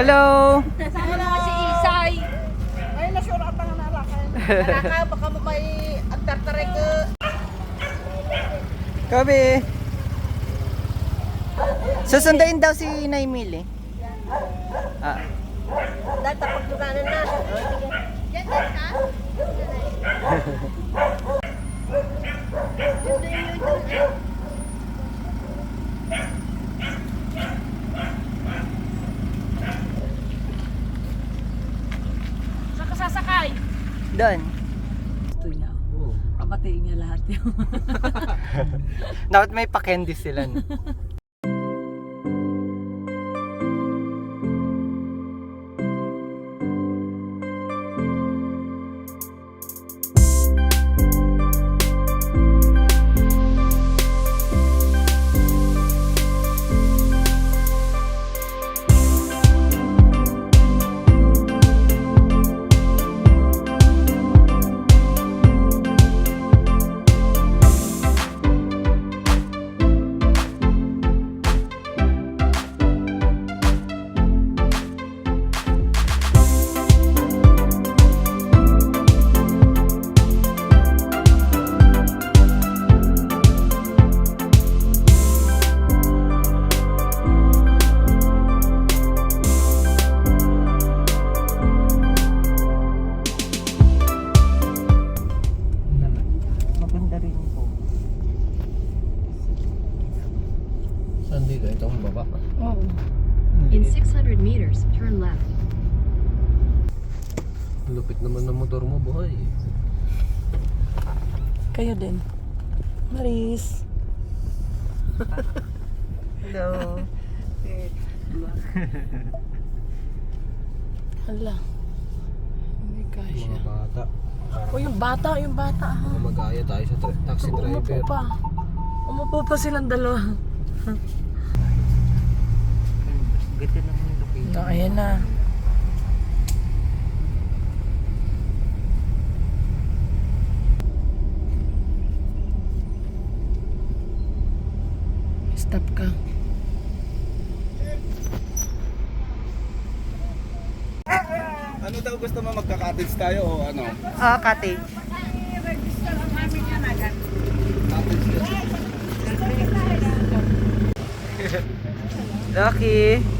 Hello! Sama na si Isay. Ay, nasura ka nga nalakan. Wala ka, baka mo may agtartaray ka. Kobe! Susunduin daw si Naimil eh. Ah. Dahil tapag luganan na. Yan, yan ka? Saan ka sasakay? Doon. Gusto niya. Pabatiin niya lahat yun. Dapat may pa-candy sila. No? Saan dito? Itong baba. Oo. In 600 meters, turn left. Lupit naman ng motor mo, buhay. Kayo din. Maris. Hello! Hala. Hindi kasya. Mga bata. O yung bata, yung bata ha. Baka mag-aaya tayo sa taxi Umupo driver. pa. Umupo pa silang dalawa. Ganda yung location. No, ayan na. Stop ka. Ano daw gusto mo magka-cottage tayo o ano? Ah, cottage. Lucky!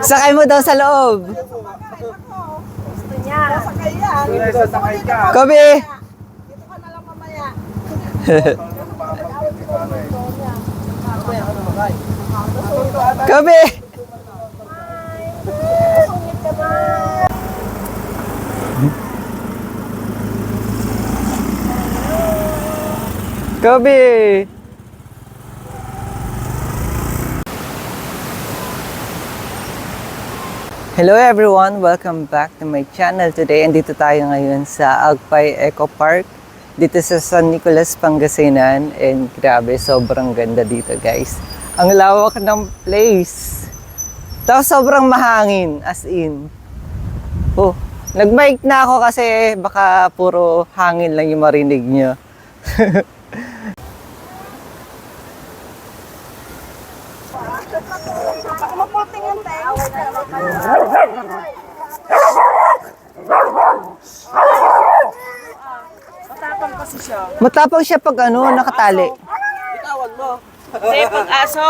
Sakay mo daw sa loob. Sakay yan. Sasakay ka. Kobe! Dito ka na lang mamaya. Kobe! Kobe! Hello everyone! Welcome back to my channel. Today, andito tayo ngayon sa Agpay Eco Park. Dito sa San Nicolas, Pangasinan. And grabe, sobrang ganda dito guys. Ang lawak ng place. Tapos sobrang mahangin, as in. Oh, nagbike na ako kasi baka puro hangin lang yung marinig nyo. kasi siya. Matapang siya pag ano, nakatali. Bitawan mo. Kasi pag aso.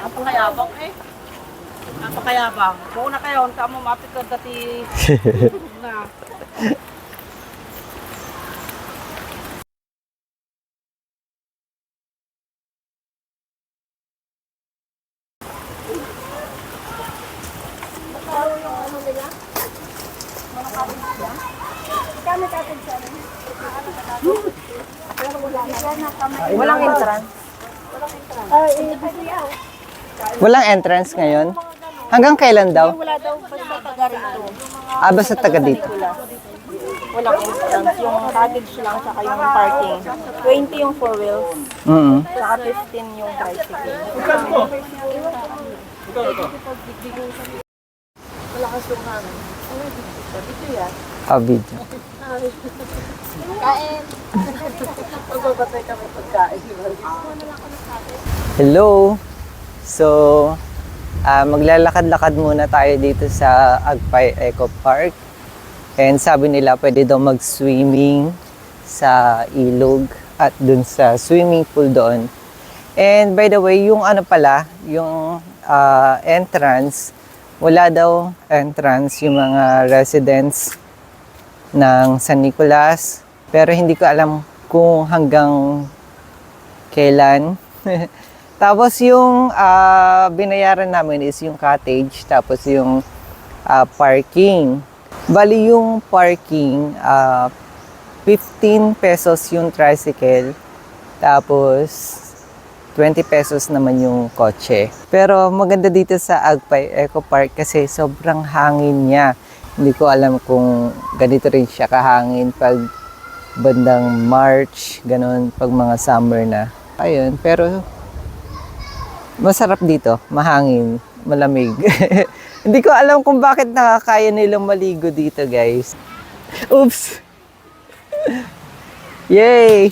Napakayabang eh. Napakayabang. Buo na kayo, ang tamo mapit ka dati. na. Walang entrance ngayon? Hanggang kailan daw? Wala daw basta taga rito. Ah, basta taga dito. Walang entrance. Yung cottage lang, saka yung parking. 20 yung four wheels, Mm saka 15 yung tricycle. Ah, video. Hello! So, ah, maglalakad-lakad muna tayo dito sa Agpay Eco Park. And sabi nila pwede daw mag-swimming sa ilog at dun sa swimming pool doon. And by the way, yung ano pala, yung ah, entrance, wala daw entrance yung mga residents ng San Nicolas. Pero hindi ko alam kung hanggang kailan. tapos yung ah, binayaran namin is yung cottage, tapos yung ah, parking. Bali yung parking, ah, 15 pesos yung tricycle, tapos 20 pesos naman yung kotse. Pero maganda dito sa Agpay Eco Park kasi sobrang hangin niya. Hindi ko alam kung ganito rin siya kahangin pag bandang March, ganun, pag mga summer na. Ayun, pero masarap dito, mahangin, malamig. Hindi ko alam kung bakit nakakaya nilang maligo dito, guys. Oops! Yay!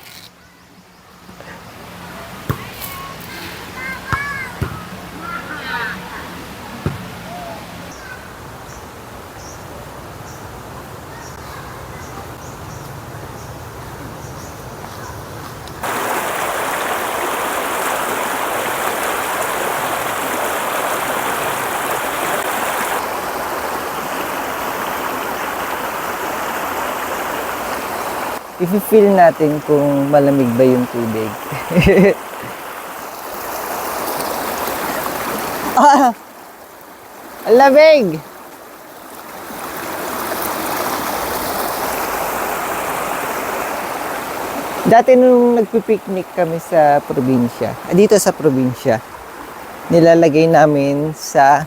I-feel natin kung malamig ba yung tubig. ah! Lamig! Dati nung nagpipiknik kami sa probinsya, ah, dito sa probinsya, nilalagay namin sa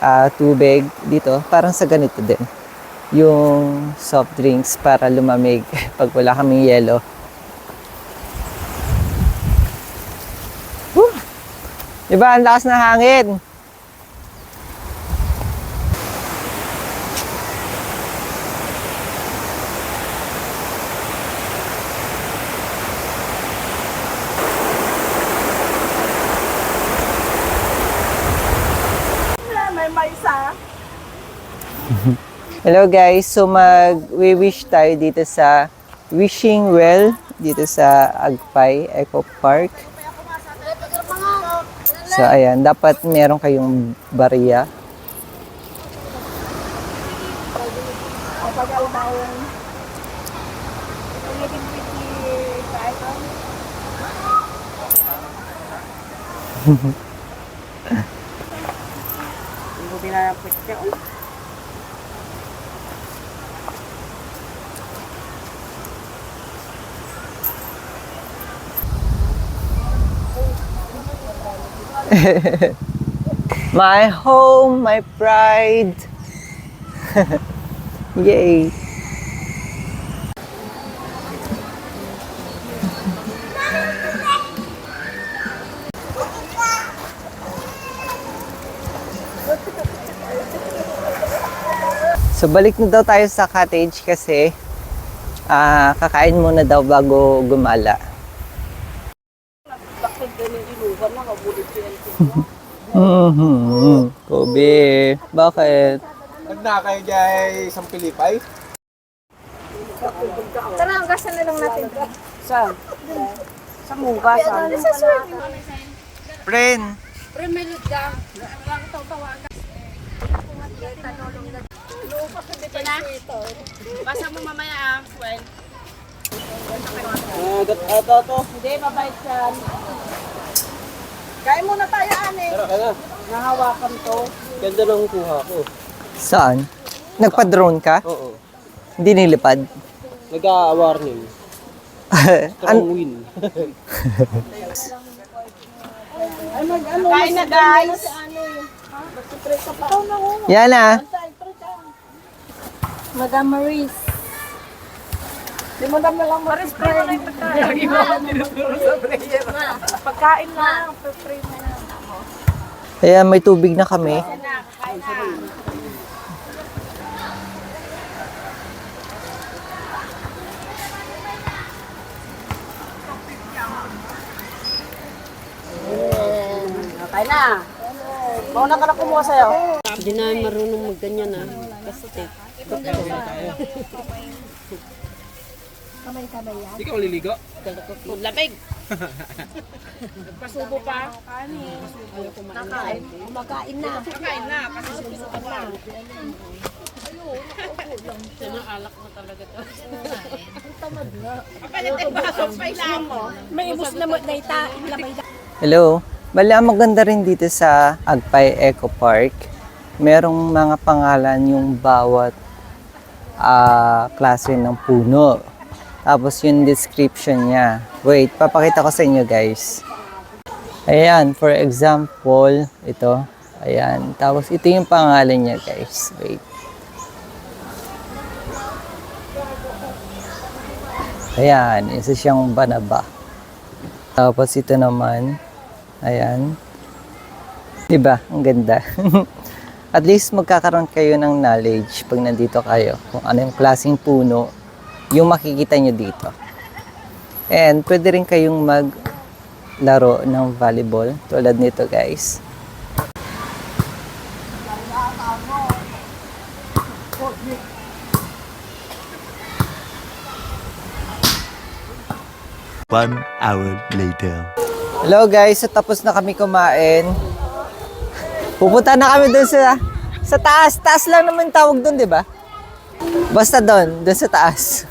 ah, tubig dito, parang sa ganito din yung soft drinks para lumamig pag wala kaming yelo. Woo! Diba, ang lakas na hangin. May maisa. Hello guys, so mag-wish tayo dito sa Wishing Well dito sa Agpay Eco Park. So ayan, dapat meron kayong bariya. Hindi binayapit niya. My home, my pride. Yay! So balik na daw tayo sa cottage kasi ah kakain muna daw bago gumala. bakit ganun ilugan na, kabulit yun. Mhm. Kobe, bakit? Nagna kayo dyan sa Pilipay? Tara, hanggasan na lang natin. Saan? Sa mugasan. Friend, Basa mo mamaya ah, well. Agat ata to. Hindi, mabait yan. Kain muna tayo, ane. Tara ka na. Nahawakan to. Ganda ng kuha ko. saan? Nagpa-drone ka? Oo. Hindi nilipad? Nag-a-warning. An- win. Kain na guys. Yan ah. Madam Maris. Di mo dami lang Maris, pray mo na yung pagkain. Pagkain lang, pray mo na. Ayan, may tubig na kami. Kain na. Mauna ka na kumuha sa'yo. Hindi na marunong magganyan ah. Kasi Hindi ka maliligo? Lamig. Pasubo pa. Nakain. Kumakain na. Kain na. Kasi susukan na. Sana alak na talaga to. Kapalit ang baso pa ilang mo. May ibus na mo na ita. Na. Hello. Bali, ang maganda rin dito sa Agpay Eco Park. Merong mga pangalan yung bawat ah, klase ng puno. Tapos yung description niya. Wait, papakita ko sa inyo guys. Ayan, for example, ito. Ayan. Tapos ito yung pangalan niya guys. Wait. Ayan, isa siyang banaba. Tapos ito naman, ayan. 'Di ba? Ang ganda. At least magkakaroon kayo ng knowledge pag nandito kayo kung ano yung klaseng puno yung makikita nyo dito. And pwede rin kayong maglaro ng volleyball tulad nito guys. One hour later. Hello guys, so tapos na kami kumain. Pupunta na kami dun sa sa taas. Taas lang naman tawag dun, di ba? Basta doon, dun sa taas.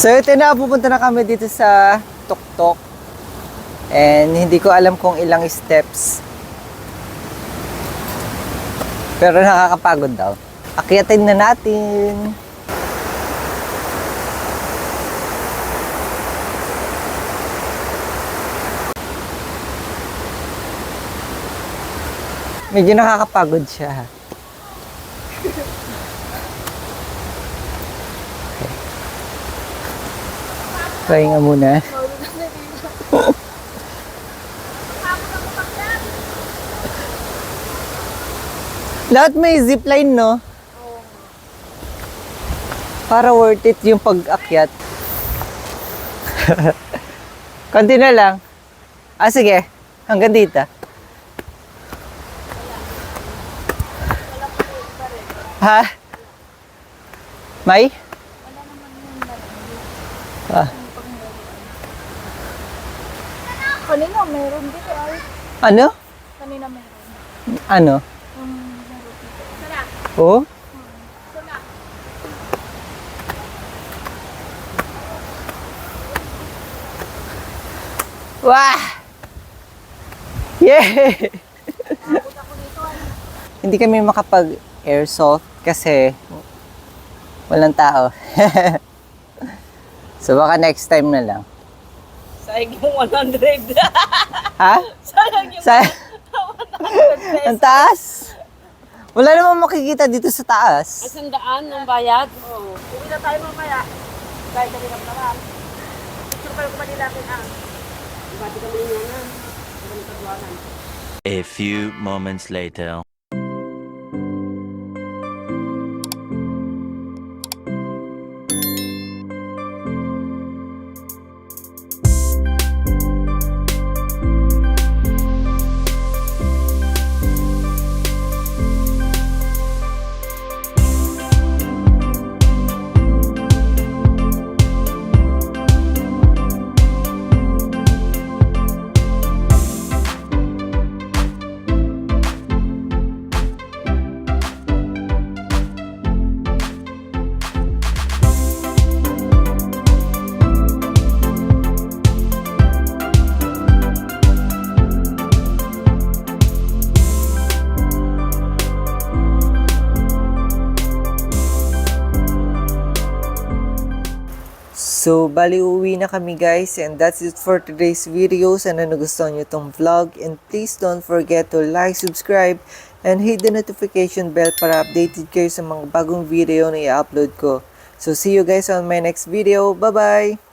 So ito na, pupunta na kami dito sa Tuktok. And hindi ko alam kung ilang steps. Pero nakakapagod daw. Akyatin na natin. Medyo nakakapagod siya. Pahinga muna. Lahat may zipline, no? Para worth it yung pag-akyat. Konti na lang. Ah, sige. Hanggang dito. Ha? May? Ah. Kanina meron dito ay. Ano? Kanina meron. Ano? Oh? Wah! Yeah! Hindi kami makapag airsoft kasi walang tao. so baka next time na lang. Sayang yung 100. Ha? Sayang yung Sa Ang taas. Wala namang makikita dito sa taas. Asang daan ng bayad? Oo. Uwi na tayo mamaya. Dahil dali lang naman. Picture kayo kumali natin ah. Ibati kami niya na. Kami tagwanan. A few moments later. So, bali uwi na kami guys and that's it for today's video. Sana nagustuhan nyo tong vlog and please don't forget to like, subscribe, and hit the notification bell para updated kayo sa mga bagong video na i-upload ko. So, see you guys on my next video. Bye-bye!